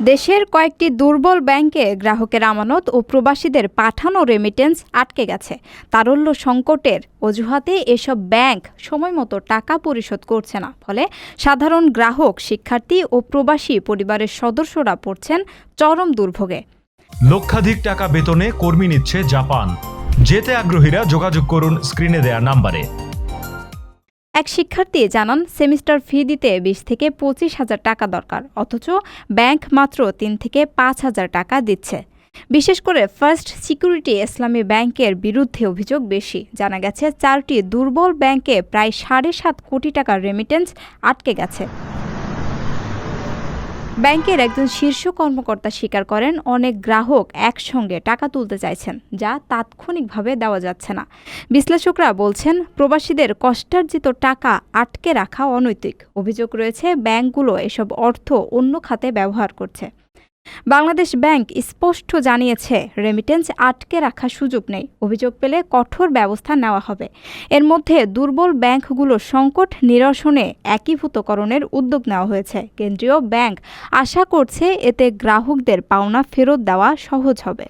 দেশের কয়েকটি দুর্বল ব্যাংকে গ্রাহকের আমানত ও প্রবাসীদের পাঠানো রেমিটেন্স আটকে গেছে। তারল্য সংকটের অজুহাতে এসব ব্যাংক সময়মতো টাকা পরিশোধ করছে না। ফলে সাধারণ গ্রাহক, শিক্ষার্থী ও প্রবাসী পরিবারের সদস্যরা পড়ছেন চরম দুর্ভোগে। লক্ষাধিক টাকা বেতনে কর্মী নিচ্ছে জাপান। যেতে আগ্রহীরা যোগাযোগ করুন স্ক্রিনে দেয়া নাম্বারে। এক শিক্ষার্থী জানান, সেমিস্টার ফি দিতে বিশ থেকে পঁচিশ হাজার টাকা দরকার, অথচ ব্যাংক মাত্র তিন থেকে পাঁচ হাজার টাকা দিচ্ছে। বিশেষ করে ফার্স্ট সিকিউরিটি ইসলামী ব্যাংকের বিরুদ্ধে অভিযোগ বেশি। জানা গেছে, চারটি দুর্বল ব্যাংকে প্রায় সাড়ে সাত কোটি টাকার রেমিটেন্স আটকে গেছে। ব্যাংকের একজন শীর্ষ কর্মকর্তা স্বীকার করেন, অনেক গ্রাহক একসঙ্গে টাকা তুলতে চাইছেন, যা তাৎক্ষণিকভাবে দেওয়া যাচ্ছে না। বিশ্লেষকরা বলছেন, প্রবাসীদের কষ্টার্জিত টাকা আটকে রাখা অনৈতিক। অভিযোগ রয়েছে, ব্যাংকগুলো এসব অর্থ অন্য খাতে ব্যবহার করছে। বাংলাদেশ ব্যাংক স্পষ্ট জানিয়েছে রেমিটেন্স আটকে রাখার সুযোগ নেই। অভিযোগ পেলে কঠোর ব্যবস্থা নেওয়া হবে। এর মধ্যে দুর্বল ব্যাংকগুলো সংকট নিরসনে একীভূতকরণের উদ্যোগ নেওয়া হয়েছে। কেন্দ্রীয় ব্যাংক আশা করছে এতে গ্রাহকদের পাওনা ফেরত দেওয়া সহজ হবে।